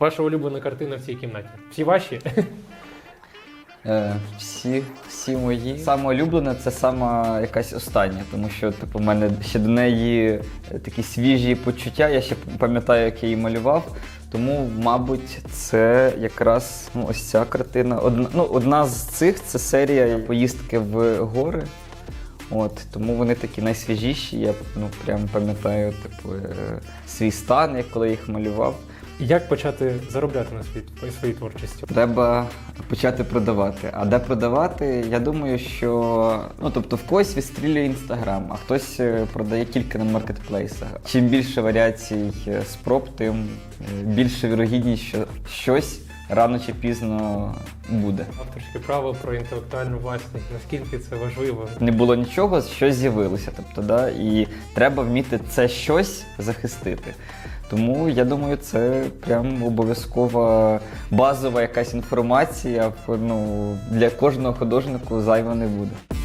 Ваша улюблена картина в цій кімнаті. Всі ваші? Е, всі, всі мої. Саме улюблене це сама якась остання, тому що типу, в мене ще до неї е, такі свіжі почуття. Я ще пам'ятаю, як я її малював. Тому, мабуть, це якраз ну, ось ця картина. Одна, ну, одна з цих це серія поїздки в гори. От, тому вони такі найсвіжіші. Я ну, прям пам'ятаю типу, е, свій стан, як коли їх малював. Як почати заробляти на свій, своїй творчості? Треба почати продавати. А де продавати? Я думаю, що ну тобто в когось відстрілює інстаграм, а хтось е, продає тільки на маркетплейсах. Чим більше варіацій е, спроб, тим е, більше вірогідність, що щось рано чи пізно буде. Авторське право про інтелектуальну власність. Наскільки це важливо? Не було нічого, щось з'явилося. Тобто, да, і треба вміти це щось захистити. Тому я думаю, це прям обов'язкова базова якась інформація. Ну, для кожного художнику зайва не буде.